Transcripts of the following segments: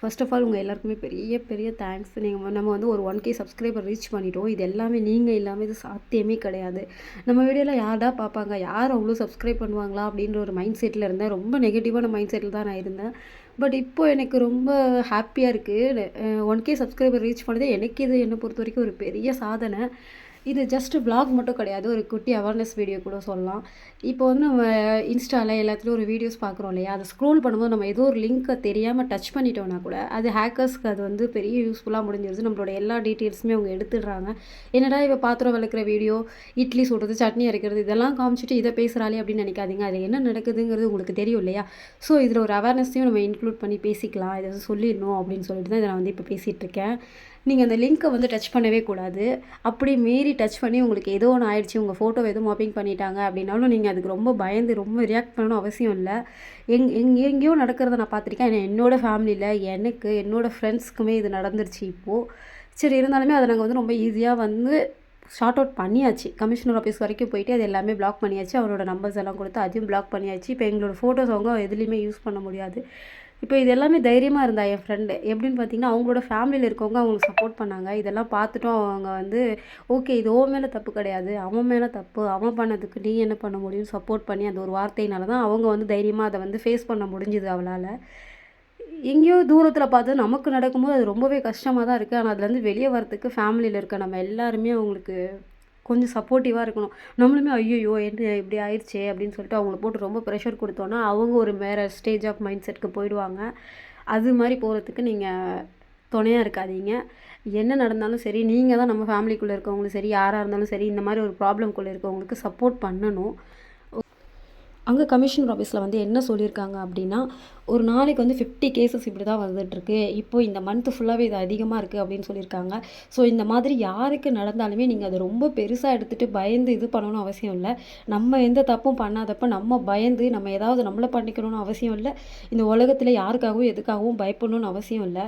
First of all உங்கள் எல்லாருக்குமே பெரிய பெரிய தேங்க்ஸ் நீங்கள் நம்ம வந்து ஒரு ஒன் கே சப்ஸ்கிரைபர் ரீச் பண்ணிட்டோம். இது எல்லாமே நீங்கள் இல்லாமல் இது சாத்தியமே கிடையாது. நம்ம வீடியோவில் யார்டா பார்ப்பாங்க? யார் அவ்வளோ சப்ஸ்கிரைப் பண்ணுவாங்களா? அப்படின்ற ஒரு மைண்ட் செட்டில் இருந்தேன். ரொம்ப நெகட்டிவான மைண்ட் செட்டில் தான் நான் இருந்தேன். பட் இப்போ எனக்கு ரொம்ப ஹாப்பியாக இருக்குது ஒன் கே சப்ஸ்கிரைபர் ரீச் பண்ணதே எனக்கு இது என்னை பொறுத்த வரைக்கும் ஒரு பெரிய சாதனை. இது ஜஸ்ட்டு vlog மட்டும் கிடையாது ஒரு குட்டி அவேர்னஸ் வீடியோ கூட சொல்லலாம். இப்போ வந்து நம்ம இன்ஸ்டாவில் எல்லாத்துலேயும் ஒரு வீடியோஸ் பார்க்குறோம் இல்லையா? அதை ஸ்க்ரோல் பண்ணும்போது நம்ம ஏதோ ஒரு லிங்க்கை தெரியாமல் டச் பண்ணிட்டோம்னா கூட அது ஹேக்கர்ஸ்க்கு அது வந்து பெரிய யூஸ்ஃபுல்லாக முடிஞ்சிருது. நம்மளோட எல்லா டீட்டெயில்ஸுமே அவங்க எடுத்துடுறாங்க. என்னடா இப்போ பாத்திரம் விளக்குற வீடியோ இட்லி சுடுறது சட்னி அரைக்கிறது இதெல்லாம் காமிச்சிட்டு இதை பேசுகிறாளே அப்படின்னு நினைக்காதீங்க. அது என்ன நடக்குதுங்கிறது உங்களுக்கு தெரியும் இல்லையா? ஸோ இதில் ஒரு அவேர்னஸையும் நம்ம இன்க்ளூட் பண்ணி பேசிக்கலாம். இதை சொல்லிடணும் அப்படின்னு சொல்லிட்டு தான் இதை நான் வந்து இப்போ பேசிகிட்டு இருக்கேன். நீங்கள் அந்த லிங்க்கை வந்து டச் பண்ணவே கூடாது. அப்படி மீறி டச் பண்ணி உங்களுக்கு ஏதோ ஒன்று ஆயிடுச்சு உங்கள் ஃபோட்டோ எதுவும் மாப்பிங் பண்ணிட்டாங்க அப்படின்னாலும் நீங்கள் அதுக்கு ரொம்ப பயந்து ரொம்ப ரியாக்ட் பண்ணணும் அவசியம் இல்லை. எங் எங் எங்கேயோ நடக்கிறத நான் பார்த்துருக்கேன். ஏன்னா என்னோடய ஃபேமிலியில் எனக்கு என்னோடய ஃப்ரெண்ட்ஸ்க்குமே இது நடந்துருச்சு இப்போது சரி இருந்தாலுமே அதை நாங்கள் வந்து ரொம்ப ஈஸியாக வந்து ஷார்ட் அவுட் பண்ணியாச்சு. கமிஷனர் ஆஃபீஸ் வரைக்கும் போயிட்டு அது எல்லாமே பிளாக் பண்ணியாச்சு. அவரோட நம்பர்ஸ் எல்லாம் கொடுத்து அதையும் பிளாக் பண்ணியாச்சு. இப்போ எங்களோட ஃபோட்டோஸ் அவங்க எதுலேயுமே யூஸ் பண்ண முடியாது. இப்போ இது எல்லாமே தைரியமாக இருந்தா என் ஃப்ரெண்டு எப்படின்னு பார்த்தீங்கன்னா அவங்களோட ஃபேமிலியில் இருக்கவங்க அவங்களுக்கு சப்போர்ட் பண்ணாங்க. இதெல்லாம் பார்த்துட்டும் அவங்க வந்து ஓகே இது ஓ மேலே தப்பு கிடையாது. அவன் மேலே தப்பு. அவன் பண்ணதுக்கு நீ என்ன பண்ண முடியும் சப்போர்ட் பண்ணி அந்த ஒரு வார்த்தையினால தான் அவங்க வந்து தைரியமாக அதை வந்து ஃபேஸ் பண்ண முடிஞ்சுது அவளால். எங்கேயோ தூரத்தில் பார்த்து நமக்கு நடக்கும்போது அது ரொம்பவே கஷ்டமாக தான் இருக்குது ஆனால் அதுலேருந்து வெளியே வரத்துக்கு ஃபேமிலியில் இருக்க நம்ம எல்லாருமே அவங்களுக்கு கொஞ்சம் சப்போர்ட்டிவாக இருக்கணும். நம்மளுமே ஐயோ என்ன இப்படி ஆயிடுச்சே அப்படின்னு சொல்லிட்டு அவங்கள போட்டு ரொம்ப ப்ரெஷர் கொடுத்தோன்னா அவங்க ஒரு வேறு ஸ்டேஜ் ஆஃப் மைண்ட் செட்டுக்கு போயிடுவாங்க. அது மாதிரி போகிறதுக்கு நீங்கள் துணையாக இருக்காதீங்க. என்ன நடந்தாலும் சரி நீங்கள் தான் நம்ம ஃபேமிலிக்குள்ளே இருக்கவங்களும் சரி யாராக இருந்தாலும் சரி இந்த மாதிரி ஒரு ப்ராப்ளம்குள்ளே இருக்கவங்களுக்கு சப்போர்ட் பண்ணணும். அங்கே கமிஷனர் ஆஃபீஸில் வந்து என்ன சொல்லியிருக்காங்க அப்படின்னா ஒரு நாளைக்கு வந்து ஃபிஃப்டி கேசஸ் இப்படி தான் வந்துட்டுருக்கு இப்போ இந்த மந்த்து ஃபுல்லாகவே இது அதிகமாக இருக்குது அப்படின்னு சொல்லியிருக்காங்க ஸோ இந்த மாதிரி யாருக்கு நடந்தாலுமே நீங்கள் அதை ரொம்ப பெருசாக எடுத்துகிட்டு பயந்து இது பண்ணணும்னு அவசியம் இல்லை. நம்ம எந்த தப்பும் பண்ணாதப்ப நம்ம பயந்து நம்ம ஏதாவது நம்மளை பண்ணிக்கணும்னு அவசியம் இல்லை. இந்த உலகத்தில் யாருக்காகவும் எதுக்காகவும் பயப்படணும்னு அவசியம் இல்லை.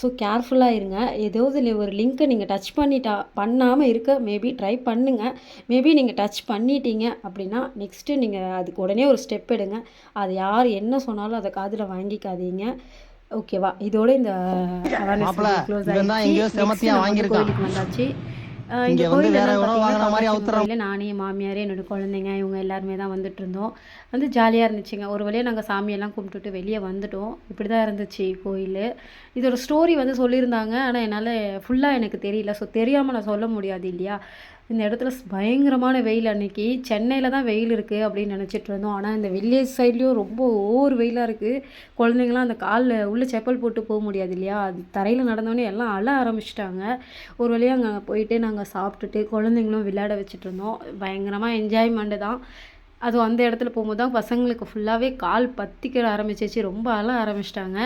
ஸோ கேர்ஃபுல்லாக இருங்க. ஏதாவது இல்லை ஒரு லிங்க்கை நீங்கள் டச் பண்ணிட்டா பண்ணாமல் இருக்க மேபி ட்ரை பண்ணுங்கள் மேபி நீங்கள் டச் பண்ணிட்டீங்க அப்படின்னா நெக்ஸ்ட்டு நீங்கள் அதுக்கு உடனே ஒரு ஸ்டெப் எடுங்க. அது யார் என்ன சொன்னாலும் அதை காதில் வாங்கிக்காதீங்க. ஓகேவா இதோட இந்த வந்து வாங்கியிருக்கான். கோயிலுக்கு வந்தாச்சு. இங்க வந்து வேற எவனோ வாங்குற மாதிரி. கோயில்ல நானே மாமியார் என்னோட குழந்தைங்க இவங்க எல்லாருமே தான் வந்துட்டு இருந்தோம் வந்து ஜாலியாக இருந்துச்சுங்க. ஒரு வழியாக நாங்கள் சாமியெல்லாம் கும்பிட்டுட்டு வெளியே வந்துட்டோம். இப்படி தான் இருந்துச்சு கோயில். இதோட ஸ்டோரி வந்து சொல்லியிருந்தாங்க. ஆனால் என்னால் ஃபுல்லாக எனக்கு தெரியல. ஸோ தெரியாமல் நான் சொல்ல முடியாது இல்லையா? இந்த இடத்துல பயங்கரமான வெயில் அன்னைக்கு. சென்னையில் தான் வெயில் இருக்குது அப்படின்னு நினச்சிட்டு இருந்தோம். ஆனால் இந்த வில்லேஜ் சைட்லேயும் ரொம்ப ஓவர் வெயிலாக இருக்குது குழந்தைங்களாம் அந்த காலில் உள்ளே செப்பல் போட்டு போக முடியாது இல்லையா? அது தரையில் நடந்தோடனே எல்லாம் அழ ஆரம்பிச்சிட்டாங்க. ஒரு வழியாக அங்கே போயிட்டு நாங்கள் சாப்பிட்டுட்டு குழந்தைங்களும் விளையாட வச்சுட்டு இருந்தோம். பயங்கரமாக என்ஜாய்மெண்ட்டு தான். அதுவும் அந்த இடத்துல போகும்போது தான் பசங்களுக்கு ஃபுல்லாகவே கால் பத்திக்கிற ஆரம்பிச்சிச்சு ரொம்ப அழ ஆரம்பிச்சிட்டாங்க.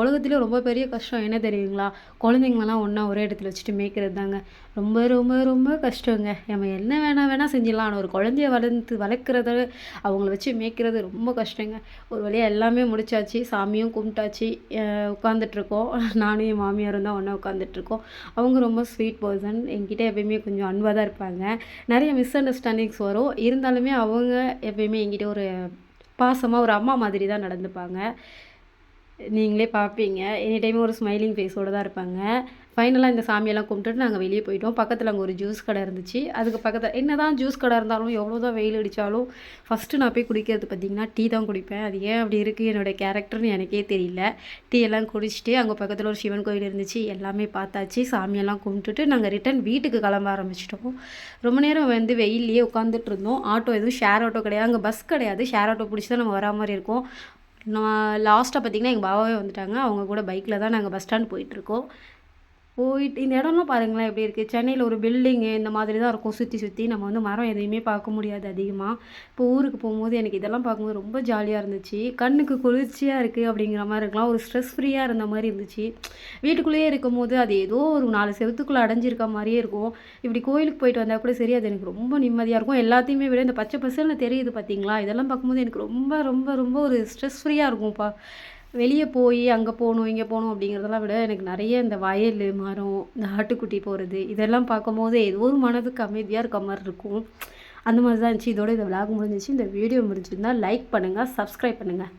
உலகத்துலேயே ரொம்ப பெரிய கஷ்டம் என்ன தெரியுங்களா? குழந்தைங்களெல்லாம் ஒன்றா ஒரே இடத்துல வச்சுட்டு மேய்க்கிறது தாங்க ரொம்ப ரொம்ப ரொம்ப கஷ்டங்க. நம்ம என்ன வேணால் வேணால் செஞ்சிடலாம். ஆனால் ஒரு குழந்தைய வளர்த்து வளர்க்குறத அவங்கள வச்சு மேய்க்கிறது ரொம்ப கஷ்டங்க. ஒரு வழியாக எல்லாமே முடிச்சாச்சு. சாமியும் கும்பிட்டாச்சு. உட்காந்துட்ருக்கோம் நானும் என் மாமியாரும் தான் ஒன்றா உட்காந்துட்ருக்கோம் அவங்க ரொம்ப ஸ்வீட் பர்சன் என்கிட்ட எப்பயுமே கொஞ்சம் அன்பாக தான் இருப்பாங்க. நிறைய மிஸ் அண்டர்ஸ்டாண்டிங்ஸ் வரும். இருந்தாலுமே அவங்க எப்பயுமே என்கிட்ட ஒரு பாசமாக ஒரு அம்மா மாதிரி தான் நடந்துப்பாங்க. நீங்களே பார்ப்பீங்க. எனி டைம் ஒரு ஸ்மைலிங் ஃபேஸோடு தான் இருப்பாங்க. ஃபைனலாக இந்த சாமியெல்லாம் கும்பிட்டுட்டு நாங்கள் வெளியே போயிட்டோம். பக்கத்தில் அங்கே ஒரு ஜூஸ் கடை இருந்துச்சு. அதுக்கு பக்கத்தில் என்ன தான் ஜூஸ் கடை இருந்தாலும் எவ்வளோ தான் வெயில் அடித்தாலும் ஃபஸ்ட்டு நான் போய் குடிக்கிறது பார்த்திங்கன்னா டீ தான் குடிப்பேன். அது ஏன் அப்படி இருக்குது என்னோடய கேரக்டர்னு எனக்கே தெரியல. டீ எல்லாம் குடிச்சிட்டு அங்கே பக்கத்தில் ஒரு சிவன் கோயில் இருந்துச்சு. எல்லாமே பார்த்தாச்சு. சாமியெல்லாம் கும்பிட்டுட்டு நாங்கள் ரிட்டன் வீட்டுக்கு கிளம்ப ஆரம்பிச்சிட்டோம். ரொம்ப நேரம் வந்து வெயில்லையே உட்காந்துட்டு இருந்தோம். ஆட்டோ எதுவும் ஷேர் ஆட்டோ கிடையாது. அங்கே பஸ் கிடையாது. ஷேர் ஆட்டோ பிடிச்சி தான் நம்ம வரா மாதிரி இருக்கும். நான் லாஸ்ட்டாக பார்த்திங்கன்னா எங்கள் பாபாவே வந்துட்டாங்க. அவங்க கூட பைக்கில் தான் நாங்கள் பஸ் ஸ்டாண்ட் போயிட்டுருக்கோம் போயிட்டு இந்த இடம்லாம் பாருங்களேன் எப்படி இருக்குது சென்னையில் ஒரு பில்டிங்கு இந்த மாதிரி தான் இருக்கும். சுற்றி சுற்றி நம்ம வந்து மரம் எதையுமே பார்க்க முடியாது அதிகமாக இப்போ ஊருக்கு போகும்போது எனக்கு இதெல்லாம் பார்க்கும்போது ரொம்ப ஜாலியாக இருந்துச்சு. கண்ணுக்கு குளிர்ச்சியாக இருக்குது அப்படிங்கிற மாதிரி இருக்கலாம். ஒரு ஸ்ட்ரெஸ் ஃப்ரீயாக இருந்த மாதிரி இருந்துச்சு. வீட்டுக்குள்ளேயே இருக்கும் போது அது ஏதோ ஒரு நாலு செவத்துக்குள்ளே அடைஞ்சிருக்க மாதிரியே இருக்கும். இப்படி கோயிலுக்கு போயிட்டு வந்தால் கூட சரி அது எனக்கு ரொம்ப நிம்மதியாக இருக்கும். எல்லாத்தையுமே விட இந்த பச்சை பசுன்னு தெரியுது பார்த்தீங்களா இதெல்லாம் பார்க்கும்போது எனக்கு ரொம்ப ரொம்ப ரொம்ப ஒரு ஸ்ட்ரெஸ் ஃப்ரீயாக இருக்கும்ப்பா. வெளியே போய் அங்கே போகணும் இங்கே போகணும் அப்படிங்கிறதெல்லாம் விட எனக்கு நிறைய இந்த வயல் மரம் இந்த ஆட்டுக்குட்டி போகிறது இதெல்லாம் பார்க்கும்போது ஏதோ ஒரு மனதுக்கு அமைதியாக இருக்க மாதிரி இருக்கும். அந்த மாதிரி தான் இருந்துச்சு. இதோட இந்த விளாக் முடிஞ்சிச்சு. இந்த வீடியோ முடிஞ்சிருந்தால் லைக் பண்ணுங்கள் சப்ஸ்கிரைப் பண்ணுங்கள்